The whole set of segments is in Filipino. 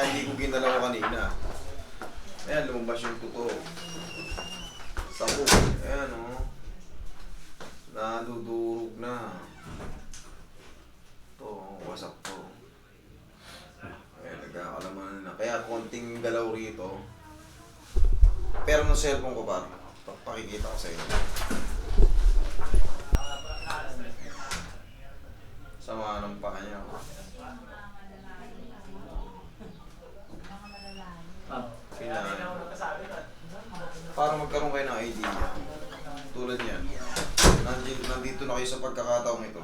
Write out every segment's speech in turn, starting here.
Kaya hindi ko ginalaw kanina. Ayan, lumabas yung totoo. Sako. Ayan, oh. Nadudurog na. Ito, wasak to. Ayan, nagkakalaman na. Kaya konting galaw rito. Pero ng cellphone ko pa, pakikita ko sa inyo. Sama ng paa niya. Kailangan. Para magkaroon kayo ng idea. Tulad niyan. Nandito, nandito na kayo pagkakataong ito.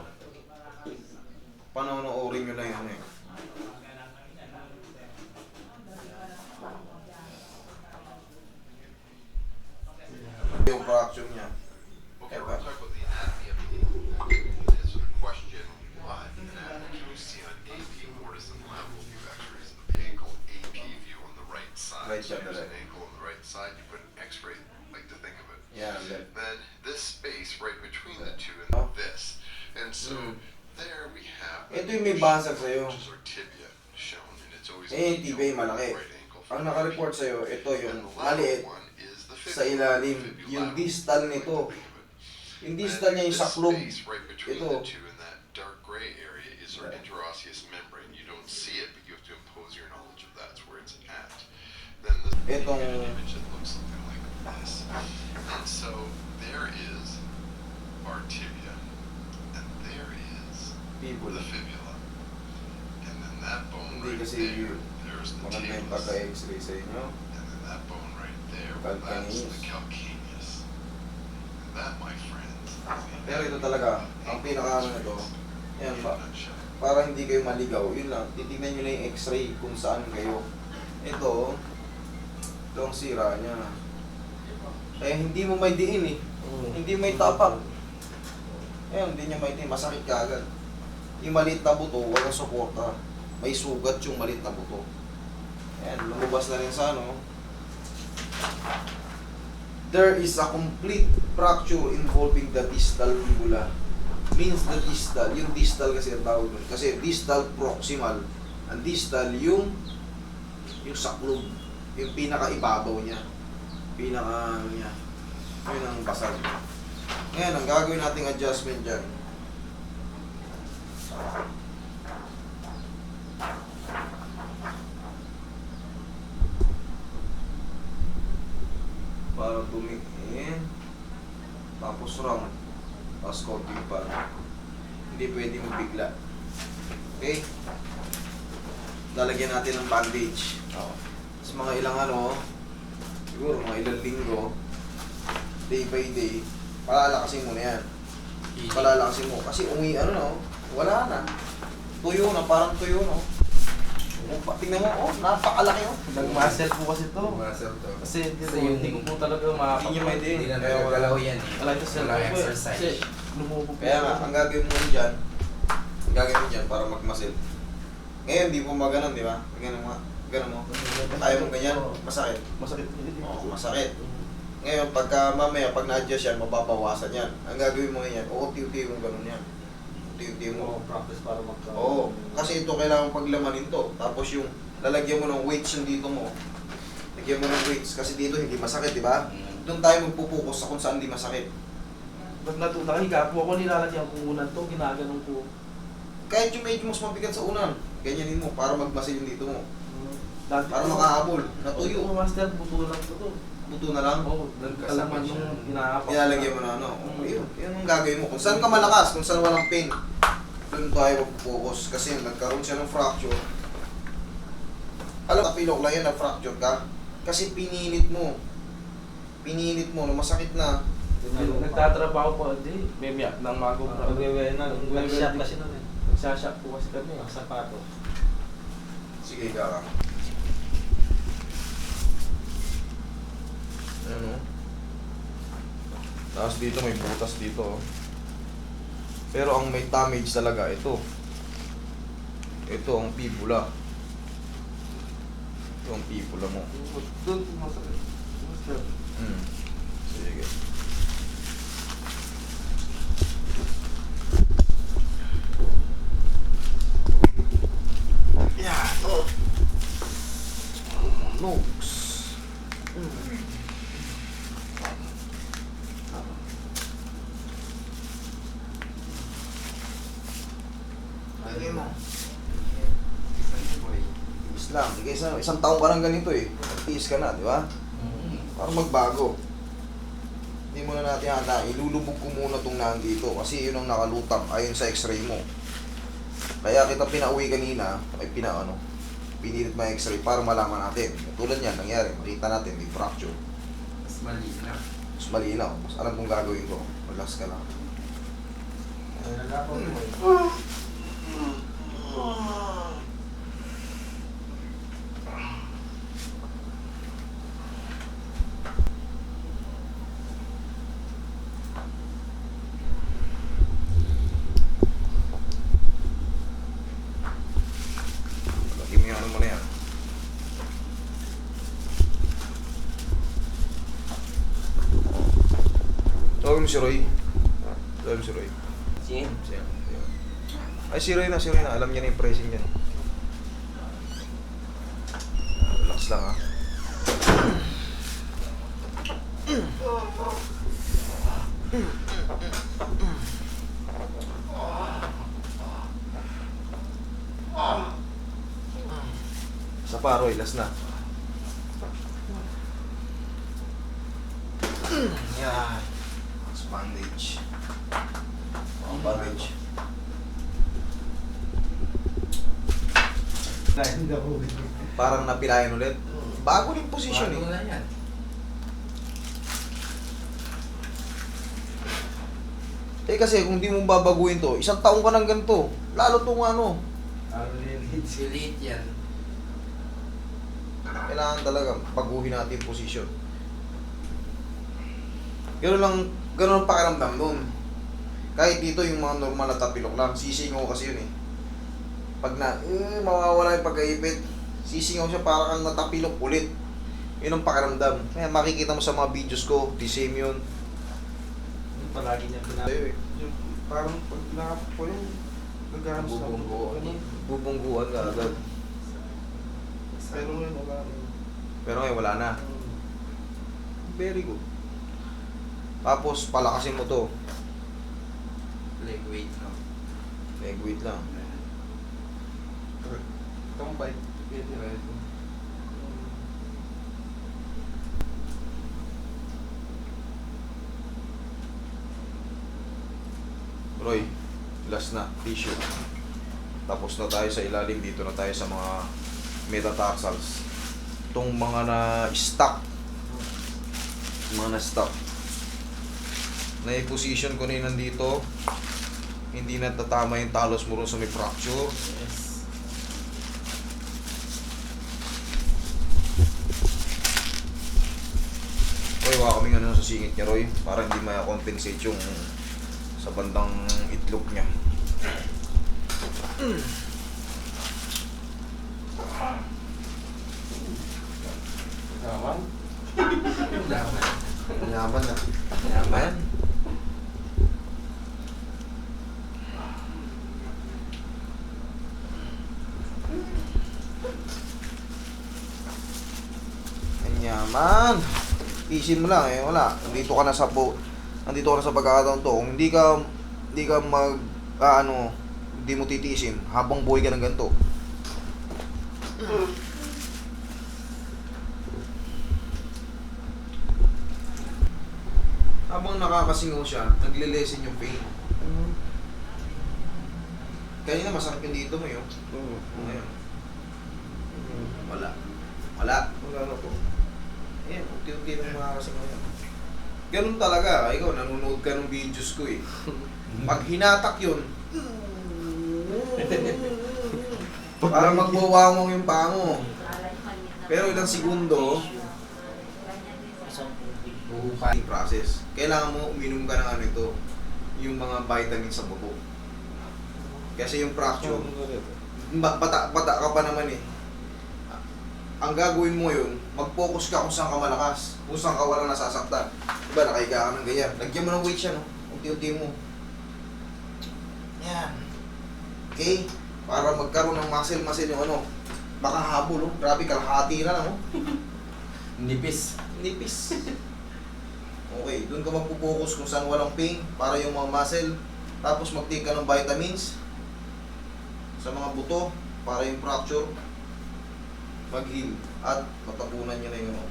Panonoorin nyo na yun eh. Yung fraction niya. Okay, Eto. we're talking about the anatomy of the ankle. It's a question what anatomy do we see on AP mortise and level view x-rays of the ankle, AP view on the right side. Right so side, here's right. an ankle on the right side, you put an x-ray, like to think of it. Yan, left. Then this space right between the two Oh. and this. And so Mm. there we have Ito yung may basag sa'yo. which is our tibia shown and it's always Eh, the tibia yung malaki. Ang naka-report sa'yo, ito yung maliit. sa ilalim. Yung distal nito. Yung distal niya yung saklog. Ito. is our interosseous membrane. You don't see it, but you have to impose your knowledge of that's where it's at. Then the Itong- you get an image that looks something like this. And so there is our tibia, and there is the fibula. That bone Hindi right kasi there, yun. there's the Maganda yung talus. pagka-x-ray sa inyo. And then that bone right there, well, that's the calcaneus. And that, my friends, is the Pero ito talaga, ang pinaka ano nito, yan ba, para hindi kayo maligaw, yun lang, titignan nyo na yung x-ray kung saan kayo. Ito, ito ang sira niya. Kaya hindi mo may diin eh. Hindi may tapak. Ayan, hindi niya may diin. Masakit ka agad. Yung maliit na buto, walang suporta. May sugat yung maliit na buto. Ayan, lumabas na rin sa ano. There is a complete fracture involving the distal fibula. Means the distal, yung distal kasi ang tawag doon. Kasi distal proximal. Ang distal yung yung saklog. Yung pinaka-ibabaw niya. Pinaka ano niya. Yun ang basag. Ngayon, ang gagawin nating adjustment dyan. Para tumingin. Tapos round. Tapos konting pa. Hindi pwede magbigla. Okay? Lalagyan natin ng bandage. Sa mga ilang ano, siguro mga ilang linggo, day by day, palalakasin mo na yan. Palalakasin mo. Kasi umi, ano no, wala na. Tuyo na, parang tuyo no. Oh, tingnan mo, oh, napakalaki oh. Nag-muscle po kasi to. Master to. Kasi po, yung- hindi ko po talaga makakapag- Hindi niya may Hindi na nagagalaw yan eh. Wala ito sa Wala eh. exercise. Kasi lumubo po. Kaya nga, ang gagawin mo dyan, ang gagawin mo dyan para magmasil. Ngayon, di mo maganon, di ba? Ganun mo, ganun mo. Tayo mo ganyan, masakit. Masakit. Oo, masakit. Ngayon, pagka mamaya, pag na-adjust yan, mababawasan yan. Ang gagawin mo ngayon, uunti-unti mo ganun yan. Unti-unti mo. practice para magka... Oo, kasi ito kailangan paglamanin to. Tapos yung lalagyan mo ng weights yung dito mo. Lagyan mo ng weights kasi dito hindi masakit, di ba? Doon tayo magpupokus sa kung saan hindi masakit. Ba't natu nakahiga po ako, nilalagyan ko unan to, ginaganon ko. Kahit yung medyo mas mabigat sa unan, ganyanin mo para magmasil yung dito mo. Dati Para po- makahabol. Natuyo. master, buto lang to to. Buto na lang. Oo, Kasabay alaman siya. nung inahapak. Nilalagyan mo na ano. Yun, yun ang gagawin mo. Kung saan ka malakas, kung saan walang pain, doon tayo mag-focus. Kasi nagkaroon siya ng fracture. Alam, napilok lang yan na fracture ka. Kasi pinilit mo. Pinilit mo, na masakit na. Nagtatrabaho po, di, may miyak ng mago. Nagwewena, nag-shop kasi nun eh. Nagsashop po kasi kami. Ang sapato. Sige, kaka. Ano? Tapos dito may butas dito. oh. Pero ang may damage talaga ito. Ito ang fibula. Ito ang fibula mo. Doon, masakit. Master. Hmm. Sige. Lagay mo. Islam. Sige, isang, isang taong ka lang ganito eh. Tiis ka na, di ba? Para magbago. Hindi muna natin hata. Ilulubog ko muna itong nandito kasi yun ang nakalutang ayon sa x-ray mo. Kaya kita pinauwi kanina, ay pina ano, pinilit yung x-ray para malaman natin. Tulad yan, nangyari, makita natin, may fracture. Mas mali na. Mas malinaw, mas alam kong gagawin ko. Relax ka lang. Ano mo na yan. Tawagin mo si Roy. Tawagin mo si Roy. Sige. Siya. Ay, Roy na, si Roy na. Alam niya na yung pricing niya. Relax lang ha. Sa pa, Roy. Last na. Mas bandage. Bandage. Dahil na po. Parang napilayan ulit. Bago din position eh. na yan. Eh kasi kung di mo babaguhin to, isang taong ka nang ganito. Lalo tong ano, Silit yan. kailangan talaga baguhin natin yung position. Ganun lang, ganun ang pakiramdam nun. Kahit dito yung mga normal na tapilok lang, sisingaw kasi yun eh. Pag na, eh, mawawala yung pagkaipit, sisingaw siya para kang natapilok ulit. Yun ang pakiramdam. Kaya makikita mo sa mga videos ko, the same yun. Palagi niya. Tayo eh. Yung parang pag nakapo yung gagana sa Bubungguan. Bubungguan ka agad. Pero ngayon wala na. Pero ngayon wala na. Very good. Tapos palakasin mo to. Leg weight no. Leg weight lang. Tambay. Pwede na ito. Roy, last na. Tissue. Tapos na tayo sa ilalim. Dito na tayo sa mga metatarsals. Itong mga na-stuck. Mga na-stuck. Na-position ko na yun nandito. Hindi na tatama yung talos mo rin sa may fracture. Yes. Roy, waka kami ano sa singit niya, Roy. Para hindi ma-compensate yung sa bandang itlog niya. Naman. Laman. Yaman na. Laman. Yaman. Isin mo lang eh, wala. Nandito ka na sa po. Nandito ka na sa pagkakataon to. Kung hindi ka hindi ka mag ah, ano, hindi mo titiisin habang buhay ka ng ganito. Habang nakakasingaw siya, nagle-lessen yung pain. Kanina masakit yung dito mo yun. Ngayon, wala. Wala. Wala na po. Ayan, unti-unti na makakasingaw yan. Ganun talaga. Ikaw, nanonood ka ng videos ko eh. Pag hinatak yun, para magwawangong yung paa mo. Pero ilang segundo, buhukay process. Kailangan mo uminom ka ng ano ito, yung mga vitamin sa buto. Kasi yung fracture, ba- bata, bata ka pa naman eh. Ang gagawin mo yun, mag-focus ka kung saan ka malakas, kung saan ka walang nasasaktan. Diba, nakahiga ka ng ganyan. Lagyan mo ng weight siya, no? Unti-unti mo. Yan. Okay? Para magkaroon ng muscle-muscle yung ano. makahabol, oh. Grabe, kalahati na lang, oh. Nipis. Nipis. Okay, doon ka magpo-focus kung saan walang pain para yung mga muscle. Tapos mag-take ka ng vitamins sa mga buto para yung fracture mag-heal at matapunan nyo na yung ano.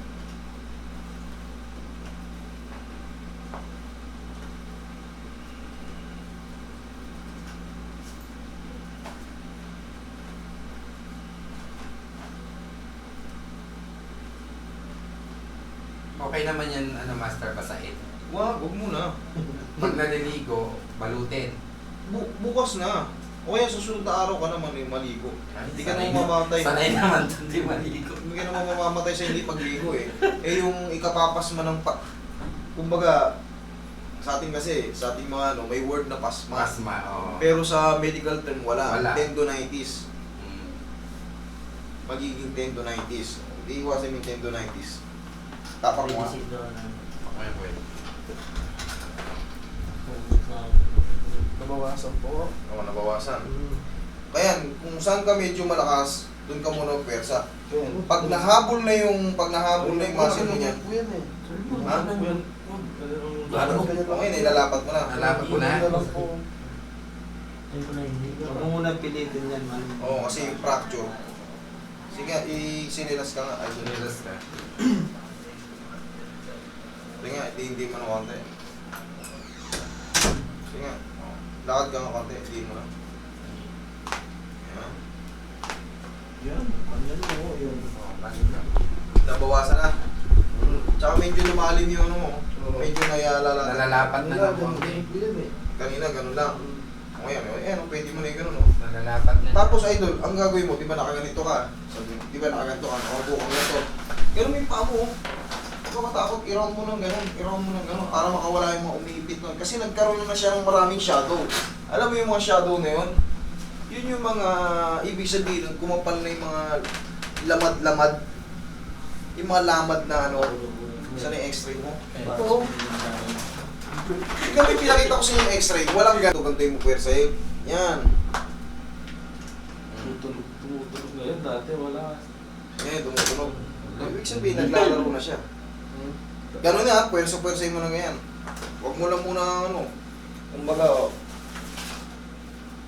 Okay naman yan, ano, master, basahin. Wag, wag muna. Pag naliligo, balutin. Bu- bukas na. O kaya susunod na araw ka naman yung maligo. Hindi ka Sanay na mamamatay. Sanay naman doon di maligo. Hindi ka naman mamamatay sa hindi pagligo eh. Eh yung ikapapas mo ng pa... Kumbaga, sa atin kasi, sa ating mga ano, may word na pasma. Masma, oo. Pero sa medical term, wala. Wala. Tendonitis. Mm. Magiging tendonitis. Hindi iwasan yung tendonitis. Tapak mo. ah. Okay, pwede. Nabawasan po. Oo, nabawasan. Mm. Kaya, kung saan ka medyo malakas, doon ka muna pwersa. Pag nahabol na yung, pag nahabol na yung muscle mo niyan, eh. Ha? Yan. Ano? okay, nilalapat mo na. Nalapat ko na. Huwag mo muna pilitin yan, man. Oo, kasi yung fracture. Sige, i-sinilas ka nga. Ay, Sinilas ka. Sige nga, hindi, hindi mo na konti. Sige nga. Oh. Lakad ka nga konti, hindi mo na. Yan. Yan. Ano mo? Yan. Oo, balik ka. Nabawasan na. Tsaka medyo lumalim yung ano. Medyo nayalala. Nalalapat na ng konti. eh. Kanina, ganun lang. O yan, o yan, o, pwede mo na yung ganun, o. Nalalapat na. Tapos, idol, ang gagawin mo, di ba nakaganito ka? Sabi, di ba nakaganito ka? Nakaupo ka ganito. Ganun mo yung paa mo. Ka matakot, i-round mo ng ganun, i-round mo ng ganun, para makawala yung mga umiipit nun. Kasi nagkaroon na siya ng maraming shadow. Alam mo yung mga shadow na yun? Yun yung mga, ibig sabihin nun, kumapal na yung mga lamad-lamad. Yung mga lamad na ano, saan yung x-ray mo? Ito. Ikaw pinakita ko sa yung x-ray, walang ganito, ganito yung pwersa eh. Yan. Tutulog, tumutulog ngayon. Dati wala. Eh, tumutunog. Ibig sabihin, naglalaro na siya. Ganun na, pwersa-pwersa mo na ganyan. Huwag mo lang muna, ano, kumbaga, oh,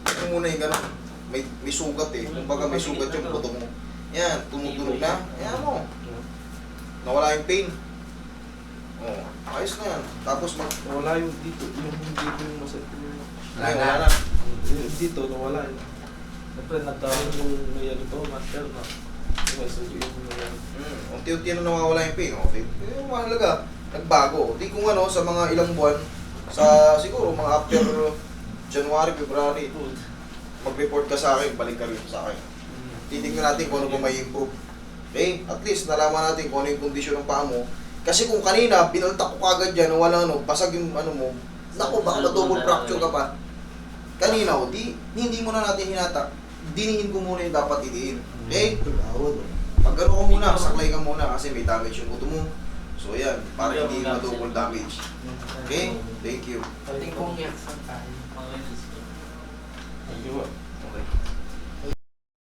huwag mo muna yung gano'n. May, may sugat eh. Kumbaga may sugat yung buto mo. Yan, tumutunog na. Yan mo. Nawala yung pain. Oh, ayos na yan. Tapos mag... Wala yung dito. Yung dito yung masakit. Wala na. wala na. Dito, nawala yun. Siyempre, nagkaroon yung may ano to, master na. Yung may ano. Hmm, unti-unti na nawawala yung pain. Okay. Eh, mahalaga. Nagbago. Di kung ano, sa mga ilang buwan, sa siguro mga after January, February, mag-report ka sa akin, balik ka rito sa akin. Titignan natin kung ano pa may improve. Okay? At least, nalaman natin kung ano yung kondisyon ng paa mo. Kasi kung kanina, binaltak ko kagad dyan, wala ano, basag yung ano mo, naku, baka ma-double fracture ka pa. Kanina, oh, di, hindi mo na natin hinatak. Dinihin ko muna yung dapat idiin. Okay? Pag gano'n ka muna, saklay ka muna kasi may damage yung buto mo. So yan, para hindi ma-double damage. Okay? Thank you. Tingkong yaksan tayo. Thank you. Okay.